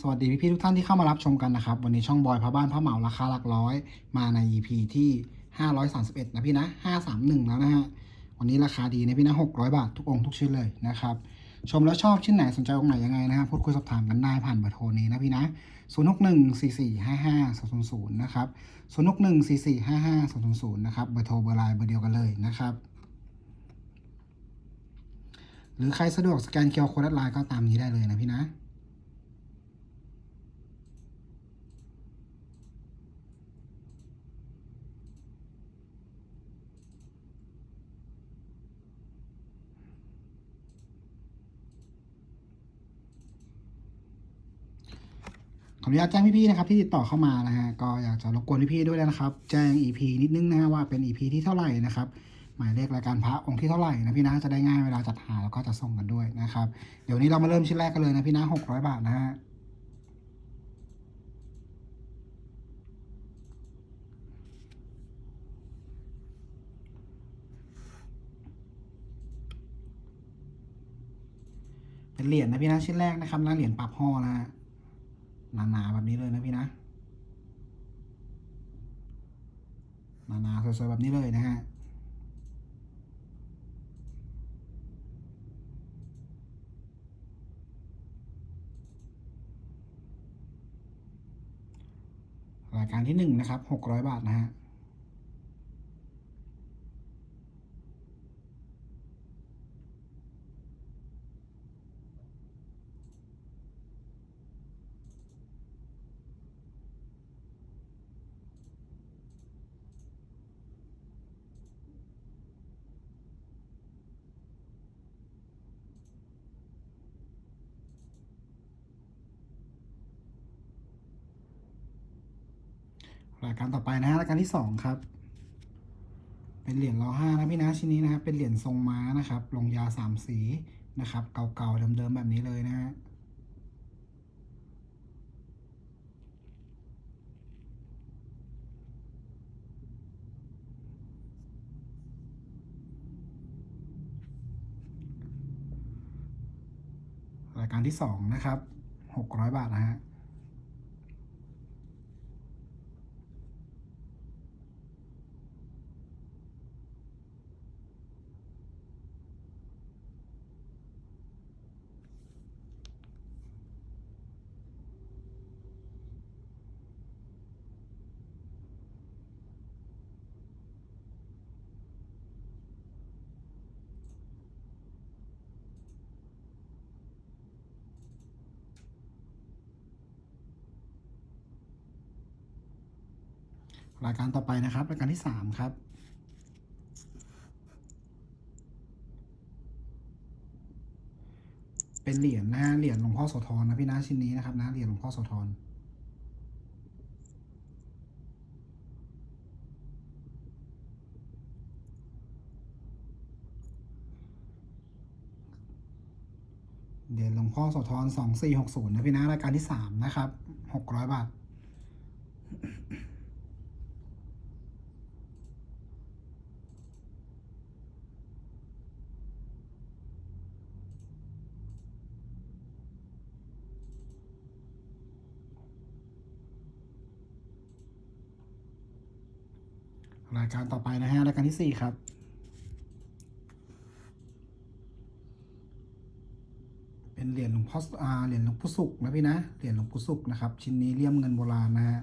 สวัสดีพี่ๆทุกท่านที่เข้ามารับชมกันนะครับ วันนี้ช่องบอยพระบ้านพระเหมาราคาหลักร้อย มาใน EP ที่ 531 นะพี่นะ531 แล้วนะฮะวันนี้ราคาดีนะพี่นะ600 บาท ทุกองค์ทุกชิ้นเลยนะครับชมแล้วชอบชิ้นไหนสนใจองค์ไหนยังไงนะฮะพูดคุยสอบถามกันได้ผ่านเบอร์โทรนี้นะพี่นะ 061 4455 000 นะครับ 061 4455 000 นะครับ เบอร์โทรเบอร์ไลน์เบอร์เดียวกันเลยนะครับ หรือใครสะดวกสแกนเคอร์โค้ดไลน์ก็ตามนี้ได้เลยนะพี่นะ ขออนุญาตแจ้งพี่ๆนะครับที่ติดต่อเข้ามานะฮะก็อยากจะรบกวนพี่ๆด้วยนะครับ แจ้ง EP นิดนึงนะฮะว่าเป็น EP ที่เท่าไหร่นะครับหมายเลขรายการพระองค์ที่เท่าไหร่นะพี่นะจะได้ง่ายเวลาจัดหาแล้วก็จะส่งกันด้วยนะครับ เดี๋ยวนี้เรามาเริ่มชิ้นแรกกันเลยนะพี่นะ600บาทนะฮะเป็นเหรียญนะพี่นะชิ้นแรกนะครับนะเหรียญปรับห่อนะฮะ หนาๆแบบนี้เลยนะพี่นะหนาๆสวยๆแบบนี้เลยนะฮะรายการที่หนึ่งนะครับหกร้อยบาทนะฮะ รายการต่อไปนะฮะรายการที่สองครับ เป็นเหรียญรอห้านะพี่นะชิ้นนี้นะครับ เป็นเหรียญทรงม้านะครับ ลงยาสามสีนะครับ เก่าๆเดิมๆแบบนี้เลยนะฮะรายการที่สองนะครับหกร้อยบาทนะฮะ รายการต่อไปนะครับ รายการที่สามครับ เป็นเหรียญนะฮะเหรียญหลวงพ่อโสธรนะพี่นะชิ้นนี้นะครับนะเหรียญหลวงพ่อโสธรเหรียญหลวงพ่อโสธรสองสี่หกศูนย์นะพี่นะรายการที่สามนะครับหกร้อยบาท รายการต่อไปนะฮะรายการที่สี่ครับเป็นเหรียญหลวงพ่ออาเหรียญหลวงพ่อสุกนะพี่นะเหรียญหลวงพ่อสุกนะครับ ชิ้นนี้เลี่ยมเงินโบราณนะฮะ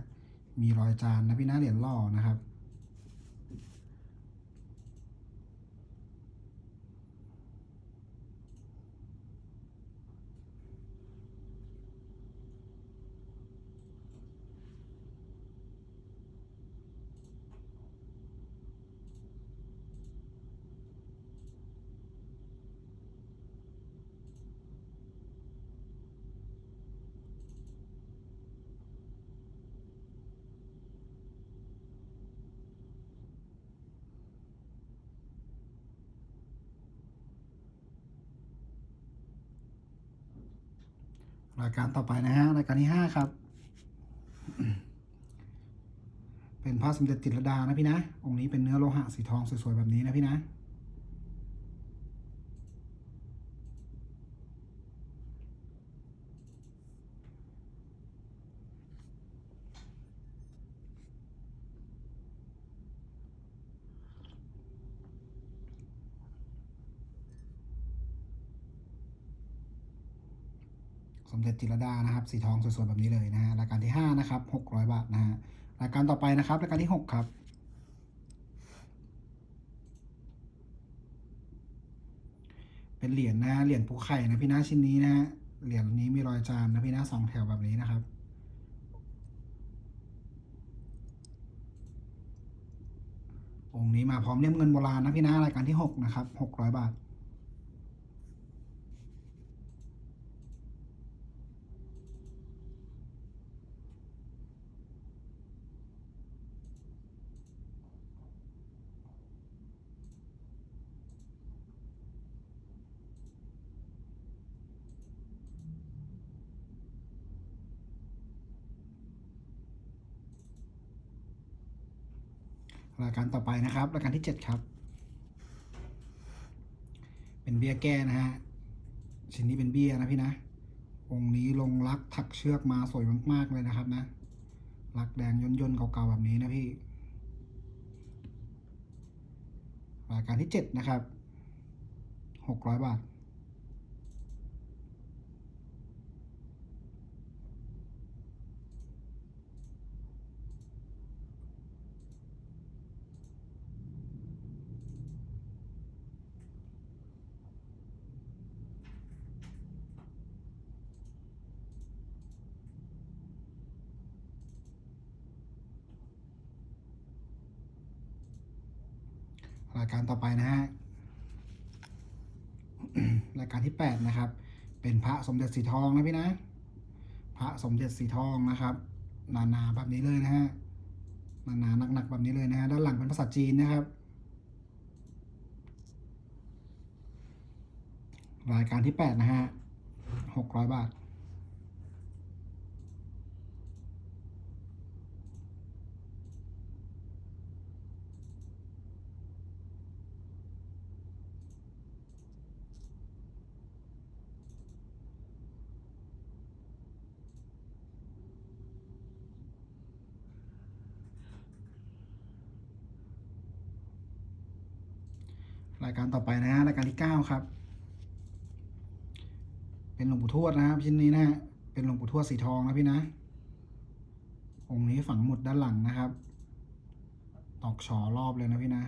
มีรอยจานนะพี่นะเหรียญล่อนะครับ รายการต่อไปนะฮะรายการที่ห้าครับ เป็นพระสมเด็จจิตรดานะพี่นะ องค์นี้เป็นเนื้อโลหะสีทองสวยๆแบบนี้นะพี่นะ สมเด็ จิรดานะครับ สีทองสวยๆแบบนี้เลยนะฮะรายการที่ห้านะครับหกร้อยบาทนะฮะรายการต่อไปนะครับ รายการที่หกครับเป็นเหรียญนะเหรียญภูไข่นะพี่นะชิ้นนี้นะเหรียญนี้มีรอยจานนะพี่นะสองแถวแบบนี้นะครับ องค์นี้มาพร้อมเลี่ยมเงินโบราณนะพี่นะรายการที่หกนะครับหกร้อยบาท การต่อไปนะครับรายการที่เจ็ดครับ เป็นเบี้ยแก้นะฮะชิ้นนี้เป็นเบี้ยนะพี่นะองค์นี้ลงรักถักเชือกมาสวยมาก ๆ เลยนะครับนะรักแดงย่นๆเก่าๆแบบนี้นะพี่รายการที่เจ็ดนะครับหกร้อยบาท รายการต่อไปนะฮะ รายการที่แปดนะครับ เป็ด็จสีทองนะพี่นะ พระสมเด็จสีทองนะครับนานาแบบนี้เลยนะฮะนานาหนักๆแบบนี้เลยนะฮะด้านหลังเป็นภาษาจีนนะครับ รายการที่แปดนะฮะหกร้อยบาท รายการต่อไปนะฮะรายการที่เก้าครับ เป็นหลวงปู่ทวดนะครับชิ้นนี้นะ เป็นหลวงปู่ทวดสีทองนะพี่นะ องค์นี้ฝังหมุดด้านหลังนะครับ ตอกฉอรอบเลยนะพี่นะ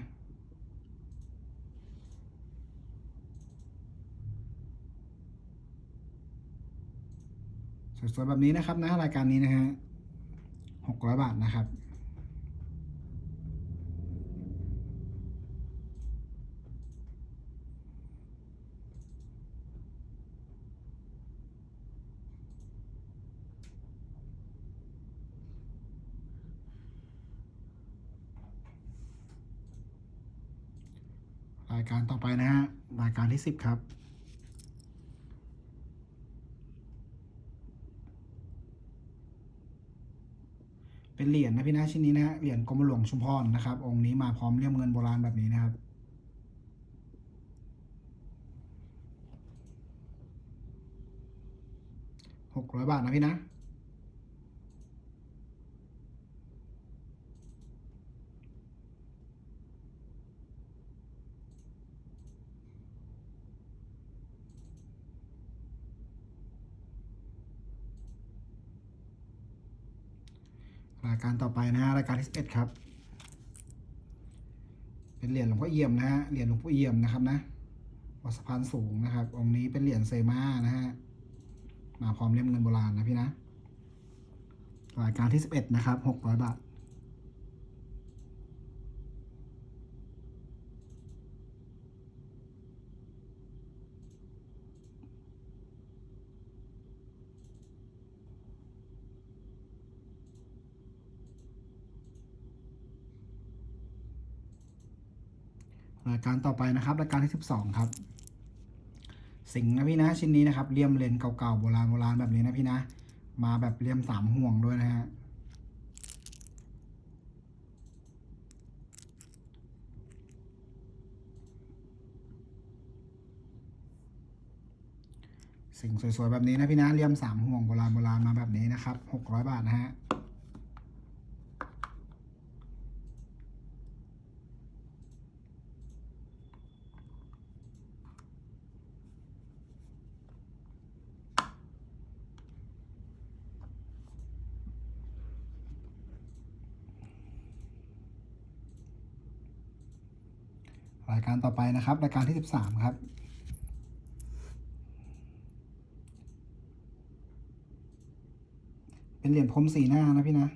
สวยๆแบบนี้นะครับนะรายการนี้นะฮะหกร้อยบาทนะครับ รายการต่อไปนะฮะรายการที่สิบครับ เป็นเหรียญนะพี่นะชิ้นนี้นะฮะเหรียญกรมหลวงชุมพรนะครับ องค์นี้มาพร้อมเลี่ยมเงินโบราณแบบนี้นะครับหกร้อยบาทนะพี่นะ รายการต่อไปนะฮะรายการที่สิบเอ็ดครับ เป็นเหรียญหลวงพ่อเอี่ยมนะฮะเหรียญหลวงพ่อเอี่ยมนะครับนะวัดสะพานสูงนะครับ องค์นี้เป็นเหรียญเซมานะฮะมาพร้อมเล่มเงินโบราณนะพี่นะรายการที่สิบเอ็ดนะครับหกร้อยบาท รายการต่อไปนะครับรายการที่สิบสองครับ สิงนะพี่นะชิ้นนี้นะครับเลี่ยมเลนเก่าๆโบราณโบราณแบบนี้นะพี่นะ มาแบบเลี่ยมสามห่วงด้วยนะฮะสิ่งสวยๆแบบนี้นะพี่นะเลี่ยมสามห่วงโบราณโบราณมาแบบนี้นะครับหกร้อยบาทนะฮะ ร รายการ ต่อไปนะครับ รายการที่สิบสามครับเป็นเหรียญพรมสีหน้านะพี่นะ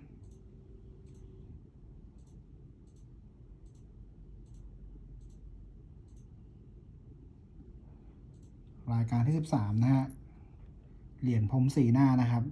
รายการที่สิบสามนะฮะ เหรียญพรมสีหน้านะครับ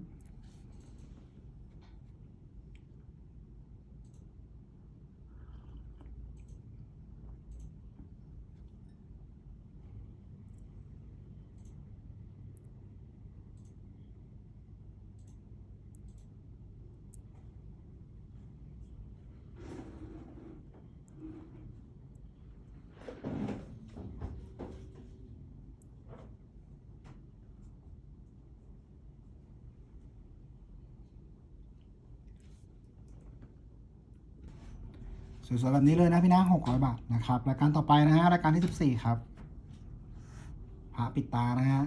สวยๆแบบนี้เลยนะพี่นะหกร้อยบาทนะครับรายการต่อไปนะฮะรายการที่สิบสี่ครับพระปิดตานะฮะ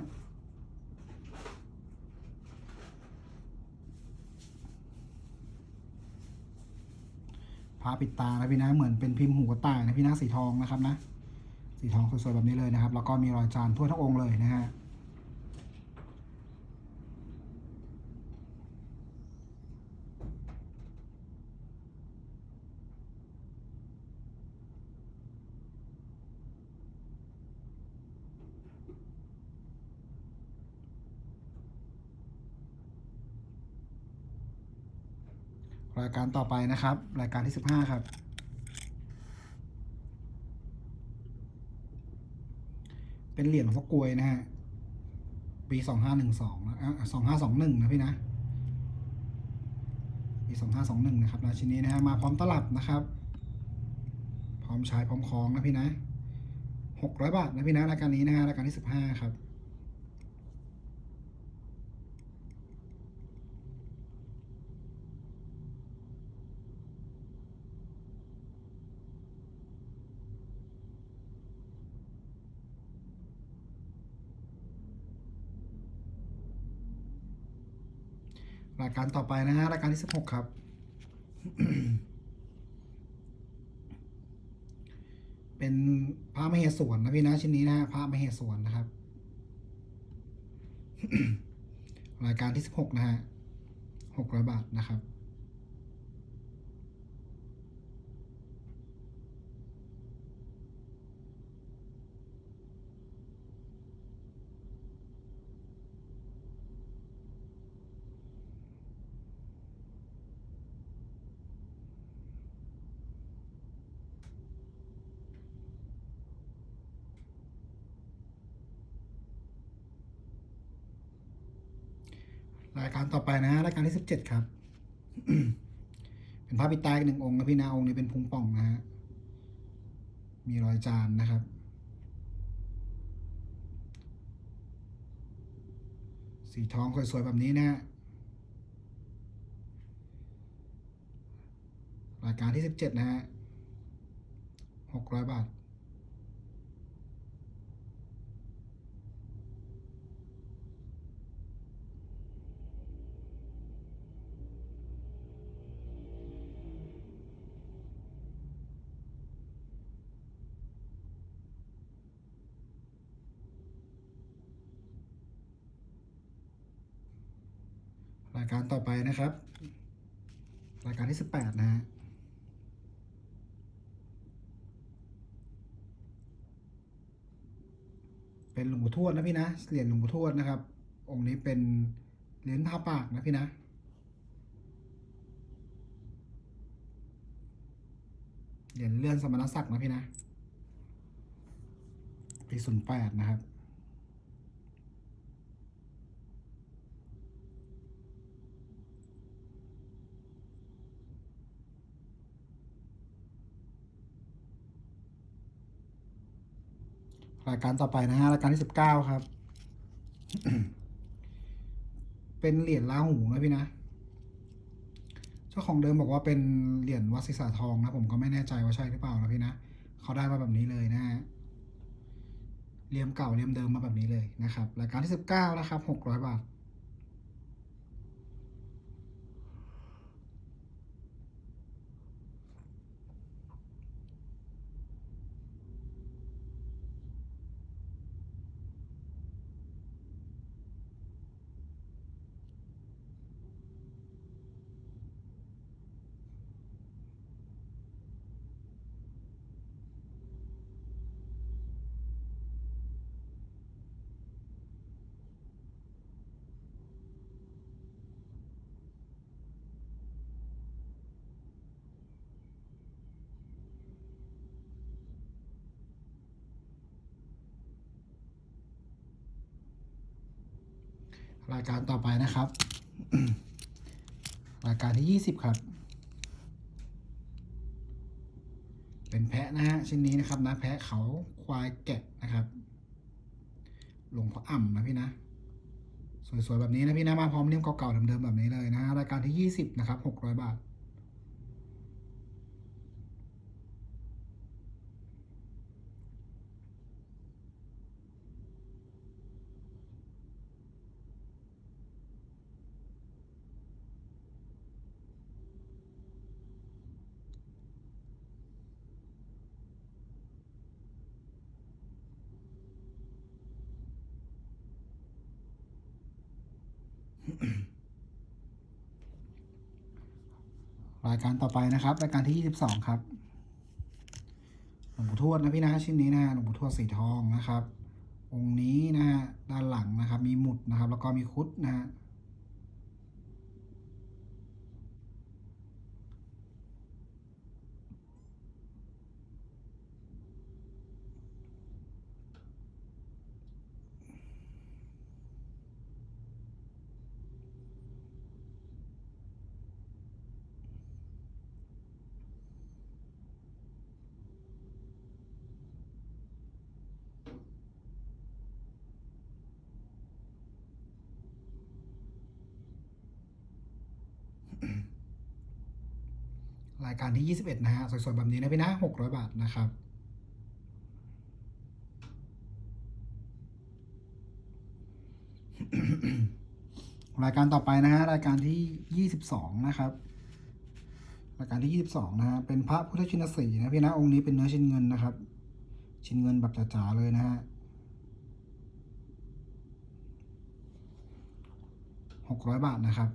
พระปิดตานะพี่นะเหมือนเป็นพิมพ์หูกระต่ายนะพี่นะสีทองนะครับนะสีทองสวยๆแบบนี้เลยนะครับ แล้วก็มีรอยจานทั่วทั้งองค์เลยนะฮะ รายการต่อไปนะครับ รายการที่สิบห้าครับ เป็นเหรียญฟกกวยนะฮะ ปีสองห้าหนึ่งสองสองห้าสองหนึ่งนะพี่นะ ปีสองห้าสองหนึ่งนะครับราชินีนะฮะ มาพร้อมตลับนะครับ พร้อมใช้พร้อมคล้องนะพี่นะหกร้อยบาทนะพี่นะรายการนี้นะฮะรายการที่สิบห้าครับ รายการต่อไปนะฮะรายการที่สิบหกครับ เป็นพระมเหสวนนะพี่นะชิ้นนี้นะฮะพระมเหสวนนะครับ รายการที่สิบหกนะฮะหกร้อยบาทนะครับ รายการต่อไปนะฮะรายการที่สิบเจ็ดครับ เป็นพระปิตาอีกหนึ่งองค์นะพี่นะองค์นี้เป็นพุงป่องนะฮะ มีรอยจานนะครับ สีทองสวยๆแบบนี้นะฮะรายการที่สิบเจ็ดนะฮะหกร้อยบาทายการต่อไปนะครับ รายการที่สิบแปดนะฮะเป็นหลวงปู่ทวดนะพี่นะเหรียญหลวงปู่ทวดนะครับ องค์นี้เป็นเหรียญผ้าปากนะพี่นะเหรียญเลื่อนสมณศักดิ์นะพี่นะปีศูนย์แปดนะครับ รายการต่อไปนะฮะรายการที่สิบเก้าครับ เป็นเหรียญลาหูนะพี่นะ เจ้าของเดิมบอกว่าเป็นเหรียญวัดศิษาทองนะผมก็ไม่แน่ใจว่าใช่หรือเปล่านะพี่นะเขาได้มาแบบนี้เลยนะฮะเลี่ยมเก่าเลี่ยมเดิมมาแบบนี้เลยนะครับรายการที่สิบเก้านะครับหกร้อยบาท ร รายการต่อไปนะครับ รายการที่ยี่สิบครับ เป็นแพะนะฮะชิ้นนี้นะครับนะแพะเขาควายแกะนะครับหลวงพ่ออ่ำนะพี่นะสวยๆแบบนี้นะพี่นะมาพร้อมเลี่ยมเก่าๆเดิมๆแบบนี้เลยนะฮะรายการที่ยี่สิบนะครับหกร้อยบาท รายการต่อไปนะครับ รายการที่ 22 ครับหลวงปู่ทวดนะพี่นะชิ้นนี้นะหลวงปู่ทวดสีทองนะครับ องค์นี้นะฮะด้านหลังนะครับ มีหมุดนะครับ แล้วก็มีคุดนะฮะ รายการที่ 21 นะฮะ สวยๆ แบบนี้นะพี่นะ 600 บาทนะครับ รายการต่อไปนะฮะ รายการที่ 22 นะครับ รายการที่ 22 นะฮะ เป็นพระพุทธชินสีนะพี่นะ องค์นี้เป็นเนื้อชิ้นเงินนะครับ ชิ้นเงินแบบจ๋าๆ เลยนะฮะ600 บาทนะครับ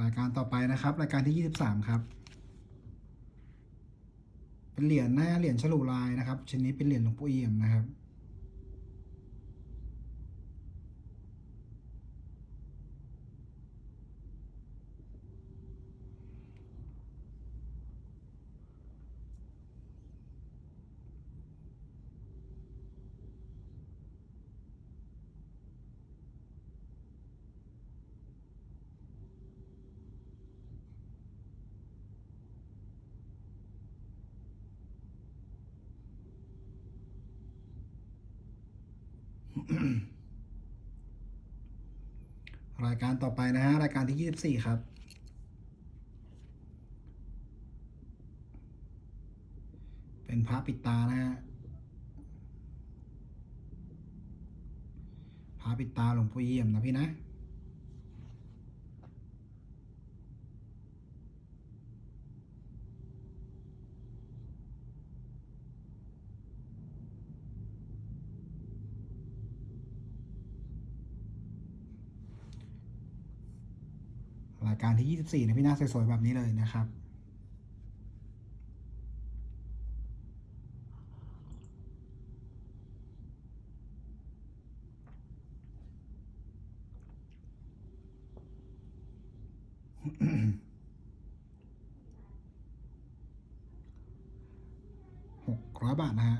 รายการต่อไปนะครับ รายการที่ 23 ครับ เป็นเหรียญหน้าเหรียญฉลูลายนะครับ ชิ้นนี้เป็นเหรียญหลวงปู่เอี่ยมนะครับ รายการต่อไปนะฮะ รายการที่ 24 ครับ เป็นพระปิดตานะฮะพระปิดตาหลวงพ่อเยี่ยมนะพี่นะ รายการที่ 24นะพี่นะสวยๆแบบนี้เลยนะครับหกร้อยบาทนะฮะ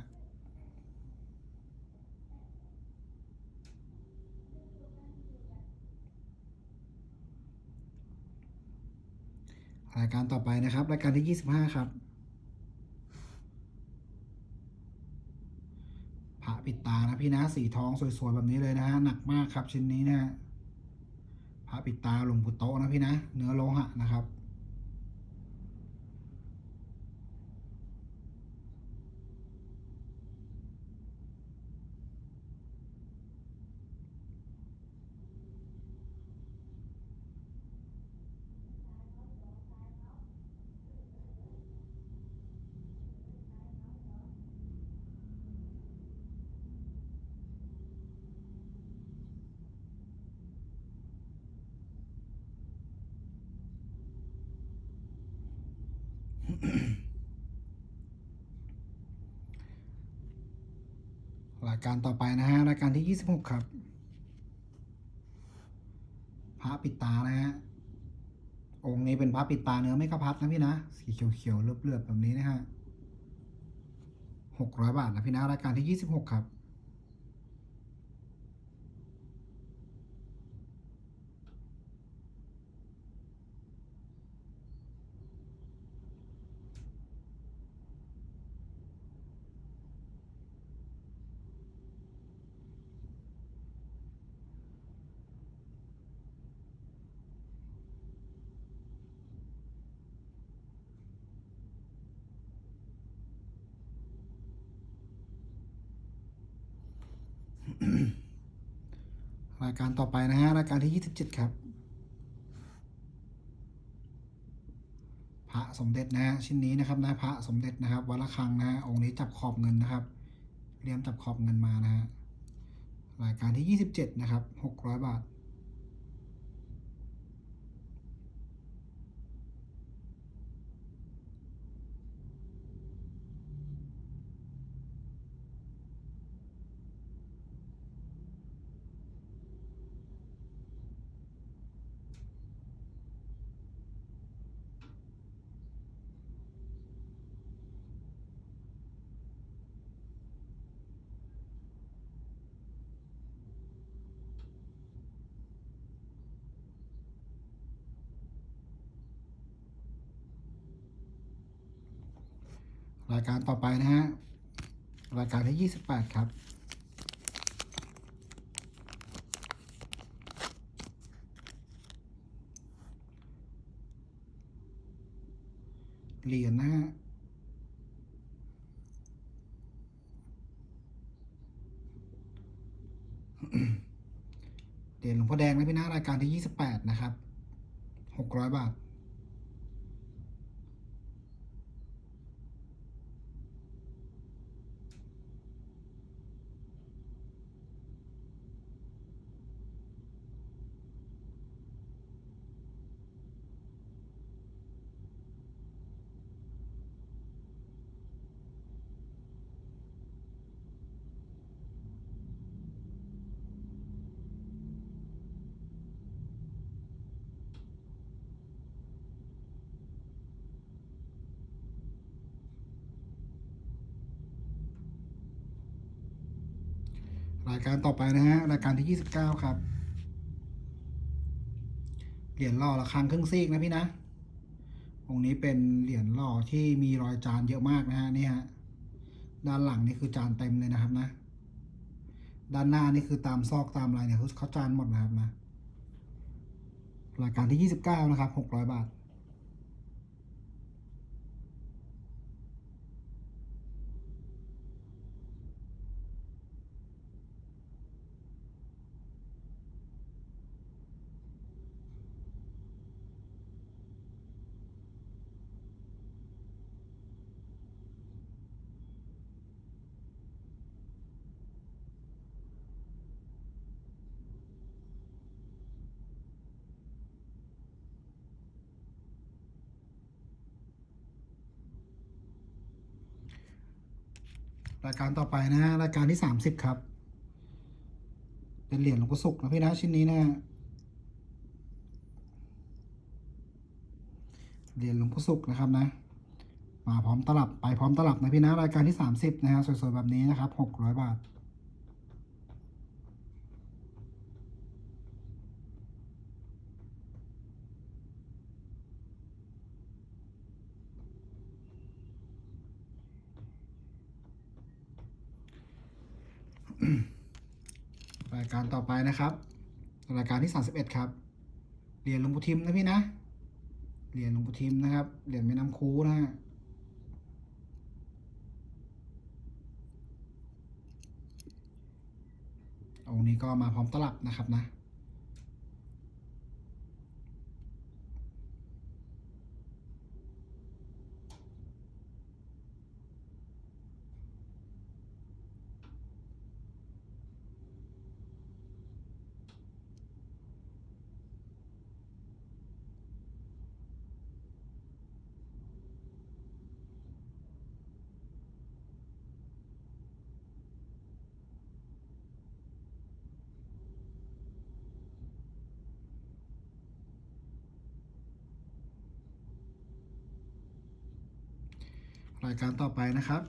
รายการต่อไปนะครับ รายการที่ 25 ครับพระปิดตานะพี่นะสีทองสวยๆแบบนี้เลยนะฮะหนักมากครับชิ้นนี้นะพระปิดตาหลวงปู่โตนะพี่นะ เนื้อโลหะนะครับ รายการต่อไปนะฮะรายการที่ 26 ครับพระปิดตานะฮะองค์นี้เป็นพระปิดตาเนื้อไม่กระพัดนะพี่นะสีเขียวๆเลือบๆแบบนี้นะฮะ600บาทนะพี่นะรายการที่ 26 ครับ รายการต่อไปนะฮะ รายการที่ 27 ครับ พระสมเด็จนะฮะชิ้นนี้นะครับนะพระสมเด็จนะครับวัดละฆังนะฮะองค์นี้จับขอบเงินนะครับเรียมจับขอบเงินมานะฮะรายการที่ 27 นะครับ 600 บาท รายการต่อไปนะฮะ รายการที่ 28 ครับ เหรียญนะฮะเหรียญหลวงพ่อแดงนะพี่นะรายการที่ 28 นะครับ 600 บาท รายการต่อไปนะฮะ รายการที่ 29 ครับ เหรียญหล่อระฆังครึ่งซีกนะพี่นะองค์นี้เป็นเหรียญหล่อที่มีรอยจานเยอะมากนะฮะนี่ฮะด้านหลังนี่คือจานเต็มเลยนะครับนะ ด้านหน้านี่คือตามซอกตามอะไรเนี่ยเขาจานหมดนะครับนะ รายการที่ 29 นะครับ 600 บาท รายการต่อไปนะฮะรายการที่สามสิบครับ เป็นเหรียญหลวงปู่ศุกร์นะพี่นะชิ้นนี้นะเหรียญหลวงปู่ศุกร์นะครับนะ มาพร้อมตลับไปพร้อมตลับนะพี่นะรายการที่สามสิบนะฮะสวยๆแบบนี้นะครับหกร้อยบาท การต่อไปนะครับรายการที่ 31 ครับ เหรียญหลวงปู่ทิมนะพี่นะ เหรียญหลวงปู่ทิมนะครับ เหรียญแม่น้ำคูนะฮะองค์นี้ก็มาพร้อมตลับนะครับนะายการต่อไปนะครับ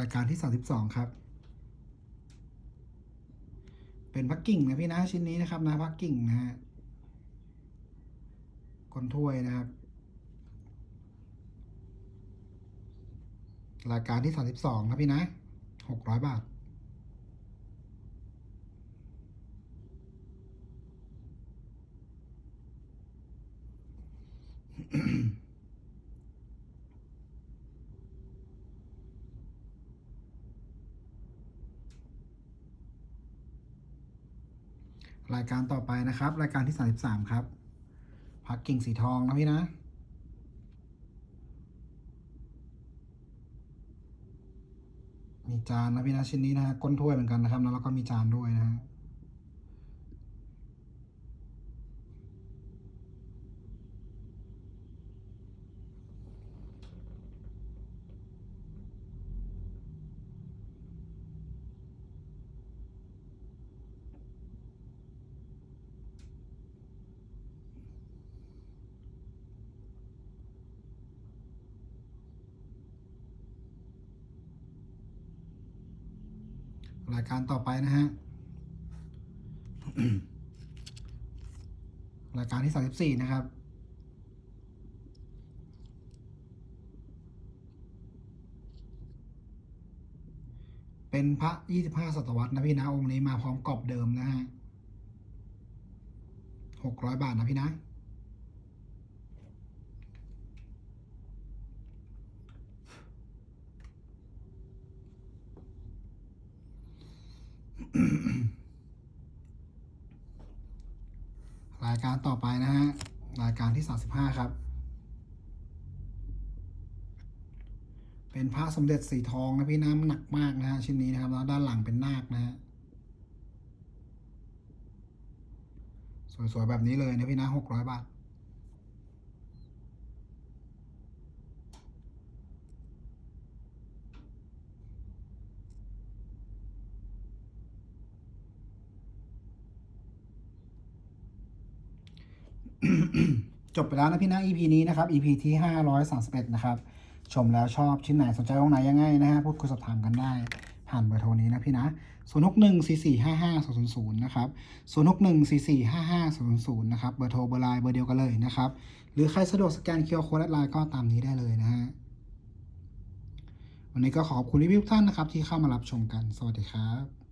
รายการที่ 32 ครับ เป็นพักกิ่งนะพี่นะชิ้นนี้นะครับนะพักกิ่งนะฮะก้นถ้วยนะครับ รายการที่ 32ครับพี่นะ 600 บาท รายการต่อไปนะครับ รายการที่33ครับ พักกิ่งสีทองนะพี่นะ มีจานนะพี่นะชิ้นนี้นะก้นถ้วยเหมือนกันนะครับ แล้วก็มีจานด้วยนะฮะ รายการต่อไปนะฮะ รายการที่34นะครับ เป็นพระ25ศตวรรษนะพี่นะองค์นี้มาพร้อมกรอบเดิมนะฮะ600บาทนะพี่นะ รายการต่อไปนะฮะ รายการที่ 35 ครับ เป็นพระสมเด็จสีทองนะพี่น้ำหนักมากนะฮะชิ้นนี้นะครับ แล้วด้านหลังเป็นนาคนะฮะ สวยๆ แบบนี้เลยนะพี่นะ600บาท จบไปแล้วนะพี่นะ EP นี้นะครับ EP ที่ 531 นะครับ ชมแล้วชอบชิ้นไหนสนใจตรงไหนยังไงนะฮะพูดคุยสอบถามกันได้ ผ่านเบอร์โทรนี้นะพี่นะ0 6 1 4 4 5 5 0 0 0นะครับ0 6 1 4 4 5 5 0 0 0นะครับเบอร์โทรเบอร์ไลน์เบอร์เดียวกันเลยนะครับ หรือใครสะดวกสแกนเคอร์โค้ดแอดไลน์ก็ตามนี้ได้เลยนะฮะวันนี้ก็ขอบคุณที่ทุกท่านนะครับ ที่เข้ามารับชมกัน สวัสดีครับ